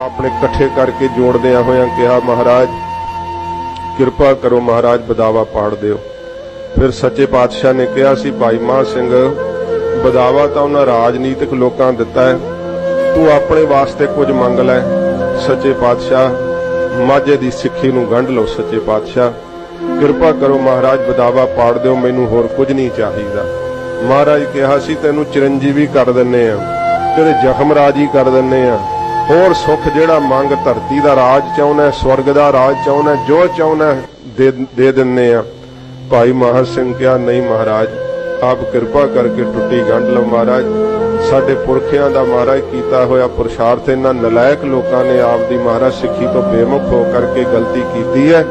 ਆਪਣੇ ਇਕੱਠੇ ਕਰਕੇ ਜੋੜਦਿਆਂ ਹੋਇਆਂ ਕਿਹਾ, ਮਹਾਰਾਜ, ਕਿਰਪਾ ਕਰੋ ਮਹਾਰਾਜ, ਬਦਾਵਾ ਪਾੜ ਦਿਓ। ਫਿਰ ਸੱਚੇ ਪਾਤਸ਼ਾਹ ਨੇ ਕਿਹਾ ਸੀ ਭਾਈ ਮਾਨ ਸਿੰਘ, ਬਦਾਵਾ ਤਾਂ ਉਹਨਾਂ ਰਾਜਨੀਤਿਕ ਲੋਕਾਂ ਦਿੱਤਾ ਹੈ। ਤੂੰ ਆਪਣੇ ਵਾਸਤੇ ਕੁਝ ਮੰਗ ਲੈ। ਸੱਚੇ ਪਾਤਸ਼ਾਹ, ਮਾਝੇ ਦੀ ਸਿੱਖੀ ਨੂੰ ਗੰਢ ਲਓ ਸੱਚੇ ਪਾਤਸ਼ਾਹ। ਕਿਰਪਾ ਕਰੋ ਮਹਾਰਾਜ, ਬਦਾਵਾ ਪਾੜ ਦਿਓ, ਮੈਨੂੰ ਹੋਰ ਕੁਝ ਨਹੀਂ ਚਾਹੀਦਾ। ਮਹਾਰਾਜ ਕਿਹਾ ਸੀ ਤੈਨੂੰ ਚਿਰੰਜੀਵੀ ਕਰ ਦਿੰਨੇ ਆ ਤੇਰੇ ਜ਼ਖਮ ਰਾਜੀ ਕਰ ਦਿੰਨੇ ਆ ਹੋਰ ਸੁੱਖ ਜਿਹੜਾ ਮੰਗ ਧਰਤੀ ਦਾ ਰਾਜ ਚਾਹੁੰਦਾ ਸਵਰਗ ਦਾ ਰਾਜ ਚਾਹੁੰਦਾ ਜੋ ਚਾਹੁੰਦਾ ਦੇ ਦਿੰਨੇ ਆ। ਭਾਈ ਮਹਾ ਸਿੰਘ ਕਿਹਾ, ਨਹੀਂ ਮਹਾਰਾਜ, ਆਪ ਕਿਰਪਾ ਕਰਕੇ ਟੁੱਟੀ ਗੰਢ ਲਓ ਮਹਾਰਾਜ। ਸਾਡੇ ਪੁਰਖਿਆਂ ਦਾ ਮਹਾਰਾਜ ਕੀਤਾ ਹੋਇਆ ਪੁਰਸ਼ਾਰਥ ਇਹਨਾਂ ਨਲਾਇਕ ਲੋਕਾਂ ਨੇ ਆਪ ਦੀ ਮਹਾਰਾਜ ਸਿੱਖੀ ਤੋਂ ਬੇਮੁਖ ਹੋ ਕਰਕੇ ਗਲਤੀ ਕੀਤੀ ਹੈ।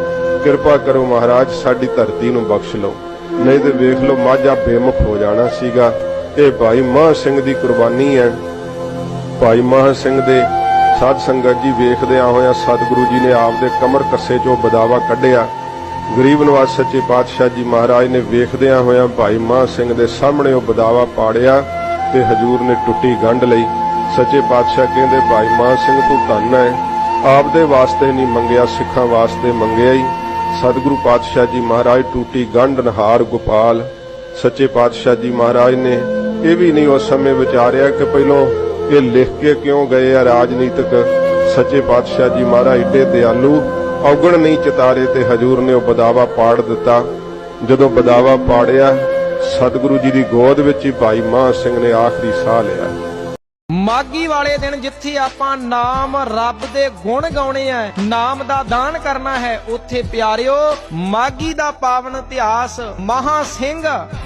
ਕਿਰਪਾ ਕਰੋ ਮਹਾਰਾਜ, ਸਾਡੀ ਧਰਤੀ ਨੂੰ ਬਖਸ਼ ਲਓ। ਨਹੀਂ ਤੇ ਵੇਖ ਲਓ, ਮਾਝਾ ਬੇਮੁਖ ਹੋ ਜਾਣਾ ਸੀਗਾ। ਇਹ ਭਾਈ ਮਹਾ ਸਿੰਘ ਦੀ ਕੁਰਬਾਨੀ ਹੈ। ਭਾਈ ਮਹਾਂ ਸਿੰਘ ਦੇ ਸਾਧ ਸੰਗਤ ਜੀ, ਵੇਖਦਿਆਂ ਹੋਇਆਂ ਸਤਿਗੁਰੂ ਜੀ ਨੇ ਆਪ ਦੇ ਕਮਰ ਕੱਸੇ ਚੋਂ ਬਦਾਵਾ ਕੱਢਿਆ। ਗਰੀਬ ਨਿਵਾਸ ਸੱਚੇ ਪਾਤਸ਼ਾਹ ਜੀ ਮਹਾਰਾਜ ਨੇ ਵੇਖਦਿਆਂ ਹੋਇਆਂ ਭਾਈ ਮਹਾਂ ਸਿੰਘ ਦੇ ਸਾਹਮਣੇ ਉਹ ਬਦਾਵਾ ਪਾੜਿਆ ਤੇ ਹਜੂਰ ਨੇ ਟੁੱਟੀ ਗੰਢ ਲਈ। ਸੱਚੇ ਪਾਤਸ਼ਾਹ ਕਹਿੰਦੇ, ਭਾਈ ਮਹਾਂ ਸਿੰਘ, ਤੂੰ ਧੰਨ ਹੈ ਆਪ ਦੇ ਵਾਸਤੇ ਨਹੀਂ ਮੰਗਿਆ, ਸਿੱਖਾਂ ਵਾਸਤੇ ਮੰਗਿਆ ਹੀ ਸਤਿਗੁਰੂ ਪਾਤਸ਼ਾਹ ਜੀ ਮਹਾਰਾਜ ਟੂਟੀ ਗੰਢ, ਨਹਾਰ ਗੋਪਾਲ। ਸੱਚੇ ਪਾਤਸ਼ਾਹ ਜੀ ਮਹਾਰਾਜ ਨੇ ਇਹ ਵੀ ਨਹੀਂ ਉਸ ਸਮੇਂ ਵਿਚਾਰਿਆ ਕਿ ਪਹਿਲੋਂ ਇਹ ਲਿਖ ਕੇ ਕਿਉਂ ਗਏ ਆ ਰਾਜਨੀਤਿਕ? ਸੱਚੇ ਪਾਤਸ਼ਾਹ ਜੀ ਮਹਾਰਾਜ, ਏਡੇ ਦਿਆਲੂ, ਔਗਣ ਨਹੀਂ ਚਤਾਰੇ ਤੇ ਹਜੂਰ ਨੇ ਉਹ ਬਦਾਵਾ ਪਾੜ ਦਿੱਤਾ। ਜਦੋਂ ਬਦਾਵਾ ਪਾੜਿਆ, ਸਤਿਗੁਰੂ ਜੀ ਦੀ ਗੋਦ ਵਿੱਚ ਹੀ ਭਾਈ ਮਹਾਂ ਸਿੰਘ ਨੇ ਆਖਰੀ ਸਾਹ ਲਿਆ। ਮਾਗੀ ਵਾਲੇ ਦਿਨ ਜਿੱਥੇ ਆਪਾਂ ਨਾਮ ਰੱਬ ਦੇ ਗੁਣ ਗਾਉਣੇ ਆ, ਨਾਮ ਦਾ ਦਾਨ ਕਰਨਾ ਹੈ, ਉੱਥੇ ਪਿਆਰਿਓ, ਮਾਗੀ ਦਾ ਪਾਵਨ ਇਤਿਹਾਸ, ਮਹਾ ਸਿੰਘ,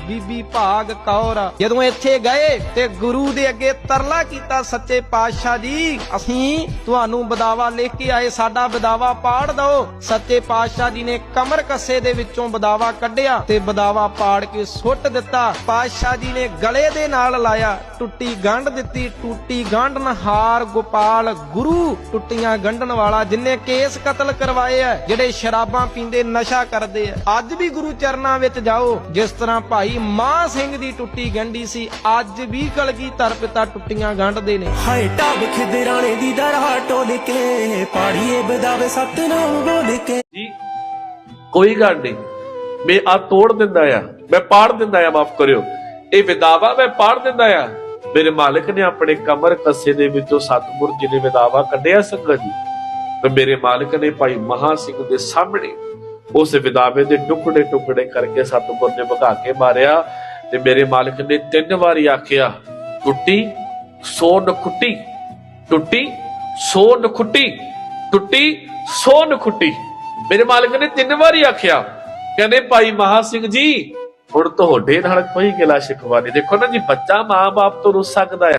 ਬੀਬੀ ਭਾਗ ਕੌਰ। ਜਦੋਂ ਇੱਥੇ ਗਏ ਤੇ ਗੁਰੂ ਦੇ ਅੱਗੇ ਤਰਲਾ ਕੀਤਾ ਸੱਚੇ ਪਾਤਸ਼ਾਹ ਜੀ, ਅਸੀਂ ਤੁਹਾਨੂੰ ਬਦਾਵਾ ਲਿਖ ਕੇ ਆਏ, ਸਾਡਾ ਬਦਾਵਾ ਪਾੜ ਦਿਓ। ਸੱਚੇ ਪਾਤਸ਼ਾਹ ਜੀ ਨੇ ਕਮਰ ਕੱਸੇ ਦੇ ਵਿੱਚੋਂ ਬਦਾਵਾ ਕੱਢਿਆ ਤੇ ਬਦਾਵਾ ਪਾੜ ਕੇ ਸੁੱਟ ਦਿੱਤਾ। ਪਾਤਸ਼ਾਹ ਜੀ ਨੇ ਗਲੇ ਦੇ ਨਾਲ ਲਾਇਆ, ਟੁੱਟੀ ਗੰਢ ਦਿੱਤੀ, ਟੁੱਟੀ ਗੰਢ ਨਹਾਰ ਗੋਪਾਲ ਗੁਰੂ ਟੁੱਟੀਆਂ ਗੰਢਣ ਵਾਲਾ ਜਿਨੇ ਕੇਸ ਕਤਲ ਕਰਵਾਏ ਆ ਜਿਹੜੇ ਸ਼ਰਾਬਾਂ ਪੀਂਦੇ ਨਸ਼ਾ ਕਰਦੇ ਆ। ਅੱਜ ਵੀ ਗੁਰੂ ਚਰਨਾਂ ਵਿੱਚ ਜਾਓ ਜਿਸ ਤਰ੍ਹਾਂ ਭਾਈ ਮਾਂ ਸਿੰਘ ਦੀ ਟੁੱਟੀ ਗੰਢੀ ਸੀ ਅੱਜ ਵੀ ਕਲਗੀ ਧਰ ਪਿਤਾ ਟੁੱਟੀਆਂ ਗੰਢਦੇ ਨੇ। ਹਾਏ ਟੱਬ ਖਿਦਰਾਣੇ ਦੀ ਦਰਹਾ ਟੋਲ ਕੇ ਪਾੜੀਏ ਬਦਾਵੇ ਸਤਨਾਮ ਬੋਲ ਕੇ। ਜੀ ਕੋਈ ਗੱਲ ਨਹੀਂ। ਮੈਂ ਆ ਤੋੜ ਦਿੰਦਾ ਆ ਮੈਂ ਪਾੜ ਦਿੰਦਾ ਆ ਮਾਫ ਕਰਿਓ। ਇਹ ਵਿਦਾਵਾ ਮੈਂ ਪਾੜ ਦਿੰਦਾ ਆ। ਮੇਰੇ ਮਾਲਕ ਨੇ ਆਪਣੇ ਕਮਰ ਕੱਸੇ ਦੇ ਵਿੱਚੋਂ ਸਤਿਗੁਰ ਜੀ ਨੇ ਵਿਦਾਵਾ ਕੱਢਿਆ ਸੰਗਤ ਜੀ। ਤੇ ਮੇਰੇ ਮਾਲਕ ਨੇ ਭਾਈ ਮਹਾ ਸਿੰਘ ਦੇ ਸਾਹਮਣੇ ਉਸ ਵਿਦਾਵੇ ਦੇ ਟੁਕੜੇ ਟੁਕੜੇ ਕਰਕੇ ਸਤਿਗੁਰ ਨੇ ਭਗਾ ਕੇ ਮਾਰਿਆ ਤੇ ਮੇਰੇ ਮਾਲਕ ਨੇ ਤਿੰਨ ਵਾਰੀ ਆਖਿਆ, ਟੁੱਟੀ ਸੋ ਨਖੁੱਟੀ ਟੁੱਟੀ ਸੋ ਨਖੁੱਟੀ ਟੁੱਟੀ ਸੋ ਨਖੁੱਟੀ ਮੇਰੇ ਮਾਲਕ ਨੇ ਤਿੰਨ ਵਾਰੀ ਆਖਿਆ। ਕਹਿੰਦੇ ਭਾਈ ਮਹਾ ਸਿੰਘ ਜੀ ਹੁਣ ਤੁਹਾਡੇ ਨਾਲ ਕੋਈ ਗਿਲਾ ਸ਼ਿਕਵਾ ਨਹੀਂ। ਦੇਖੋ ਨਾ ਜੀ, ਬੱਚਾ ਮਾਂ-ਬਾਪ ਤੋਂ ਰੁੱਸ ਸਕਦਾ ਹੈ।